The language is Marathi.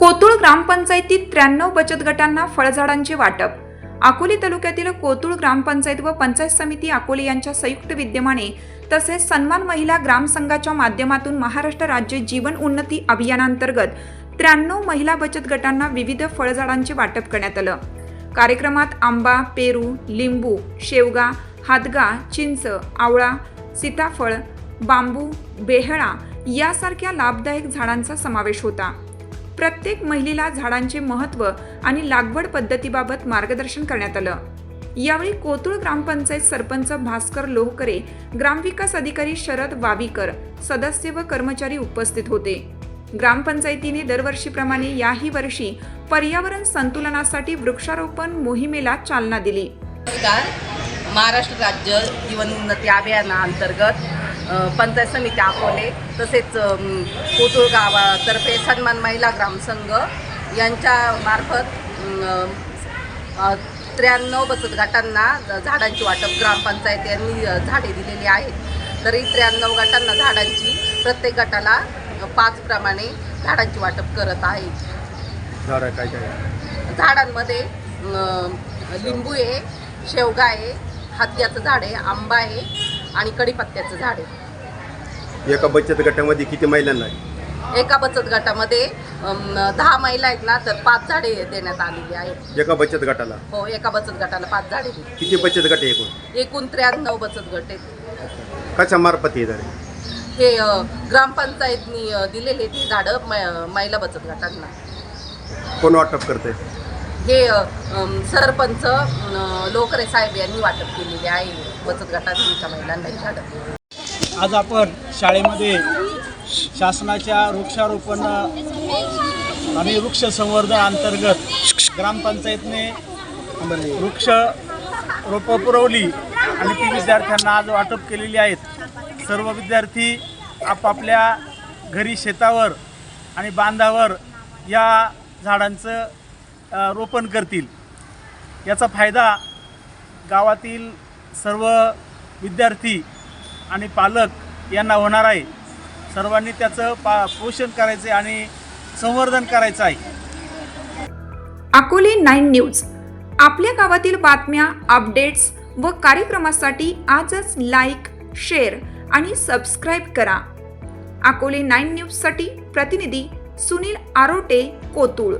कोतुळ ग्रामपंचायतीत त्र्याण्णव बचत गटांना फळझाडांचे वाटप. अकोले तालुक्यातील कोतुळ ग्रामपंचायत व पंचायत समिती अकोले यांच्या संयुक्त विद्यमाने तसेच सन्मान महिला ग्रामसंघाच्या माध्यमातून महाराष्ट्र राज्य जीवन उन्नती अभियानांतर्गत त्र्याण्णव महिला बचत गटांना विविध फळझाडांचे वाटप करण्यात आलं. कार्यक्रमात आंबा पेरू लिंबू शेवगा हादगा चिंच आवळा सीताफळ बांबू बेहळा यासारख्या लाभदायक झाडांचा समावेश होता. प्रत्येक महिलेला झाडांचे महत्त्व आणि लागवड पद्धतीबाबत मार्गदर्शन करण्यात आलं. यावेळी कोतुळ ग्रामपंचायत सरपंच भास्कर लोहकरे ग्रामविकास अधिकारी शरद वावीकर सदस्य व कर्मचारी उपस्थित होते. ग्रामपंचायतीने दरवर्षीप्रमाणे याही वर्षी पर्यावरण संतुलनासाठी वृक्षारोपण मोहिमेला चालना दिली. महाराष्ट्र राज्य जीवन उन्नती अभियानाअंतर्गत पंचायत समिती अकोले तसेच कोतुळ गावातर्फे सन्मान महिला ग्रामसंघ यांच्या मार्फत त्र्याण्णव बचत गटांना झाडांची वाटप ग्रामपंचायत यांनी झाडे दिलेली आहेत. तरी त्र्याण्णव गटांना झाडांची प्रत्येक गटाला पाच प्रमाणे झाडांची वाटप करत आहे. झाडं काय काय? झाडांमध्ये लिंबू आहे शेवगा आहे हात्याचं झाड आहे आंबा आहे आणि कडीपत्त्याचं झाड आहे. एका बचत गटामध्ये किती महिलांना आहे? एका बचत गटामध्ये दहा महिला आहेत ना तर पाच झाडे देण्यात आलेली आहेत. एका बचत गटाला? हो एका बचत गटाला पाच झाडे दिली. किती बचत गट आहे एकूण? एकूण त्र्याण्णव बचत गट आहेत. कशा मार्फत हे झाडे हे अं, ग्रामपंचायतनी अं, दिलेले ते झाडं म- महिला बचत गटांना. कोण वाटप करते हे सरपंच लोकरे साहेब यांनी वाटप केलेले आहे बचत गटाच्या महिलांना आज आपण शाळेमध्ये शासनाच्या वृक्षारोपण आणि वृक्ष संवर्धन अंतर्गत ग्रामपंचायतने वृक्ष रोपं पुरवली आणि ती विद्यार्थ्यांना आज वाटप केलेली आहेत. सर्व विद्यार्थी आपापल्या घरी शेतावर आणि बांधावर या झाडांचं रोपण करतील. याचा फायदा गावातील सर्व विद्यार्थी आणि पालक यांना होणार आहे. सर्वांनी त्याचं पा पोषण करायचे आणि संवर्धन करायचं आहे. Akole nine news. आपल्या गावातील बातम्या अपडेट्स व कार्यक्रमासाठी आजच लाईक शेअर आणि सबस्क्राईब करा. अकोले नाईन न्यूजसाठी प्रतिनिधी सुनील आरोटे कोतुळ.